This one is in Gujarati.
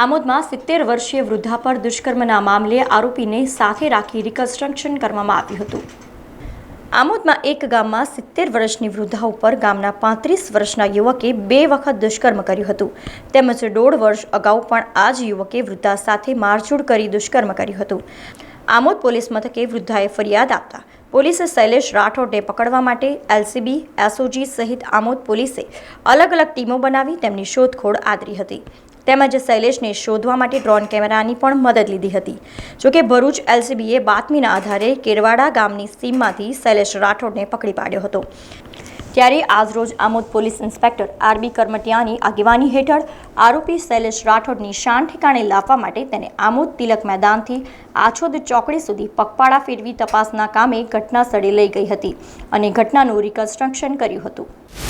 આમોદમાં સિત્તેર વર્ષીય વૃદ્ધા પર દુષ્કર્મના મામલે આરોપીને સાથે રાખી રિકન્સ્ટ્રક્શન કરવામાં આવ્યું હતું. આમોદમાં એક ગામમાં સિત્તેર વર્ષની વૃદ્ધા ઉપર ગામના પાંત્રીસ વર્ષના યુવકે બે વખત દુષ્કર્મ કર્યું હતું. તેમજ દોઢ વર્ષ અગાઉ પણ આ જ યુવકે વૃદ્ધા સાથે મારઝૂડ કરી દુષ્કર્મ કર્યું હતું. આમોદ પોલીસ મથકે વૃદ્ધાએ ફરિયાદ આપતા પોલીસે શૈલેષ રાઠોડને પકડવા માટે એલસીબી, એસઓજી સહિત આમોદ પોલીસે અલગ અલગ ટીમો બનાવી તેમની શોધખોળ આદરી હતી. તેમજ શૈલેષને શોધવા માટે ડ્રોન કેમેરાની પણ મદદ લીધી હતી. જોકે ભરૂચ એલસીબીએ બાતમીના આધારે કેરવાડા ગામની સીમમાંથી શૈલેષ રાઠોડને પકડી પાડ્યો હતો. ત્યારે આજરોજ Amod police inspector R B કરમટિયાની આગેવાની હેઠળ આરોપી શૈલેષ રાઠોડની શાન ઠેકાણે લાવવા માટે તેને આમોદ તિલક મેદાનથી આછોદ ચોકડી સુધી પગપાળા ફેરવી તપાસના કામે ઘટના સ્થળે લઈ ગઈ હતી અને ઘટનાનું રિકન્સ્ટ્રક્શન કર્યું હતું.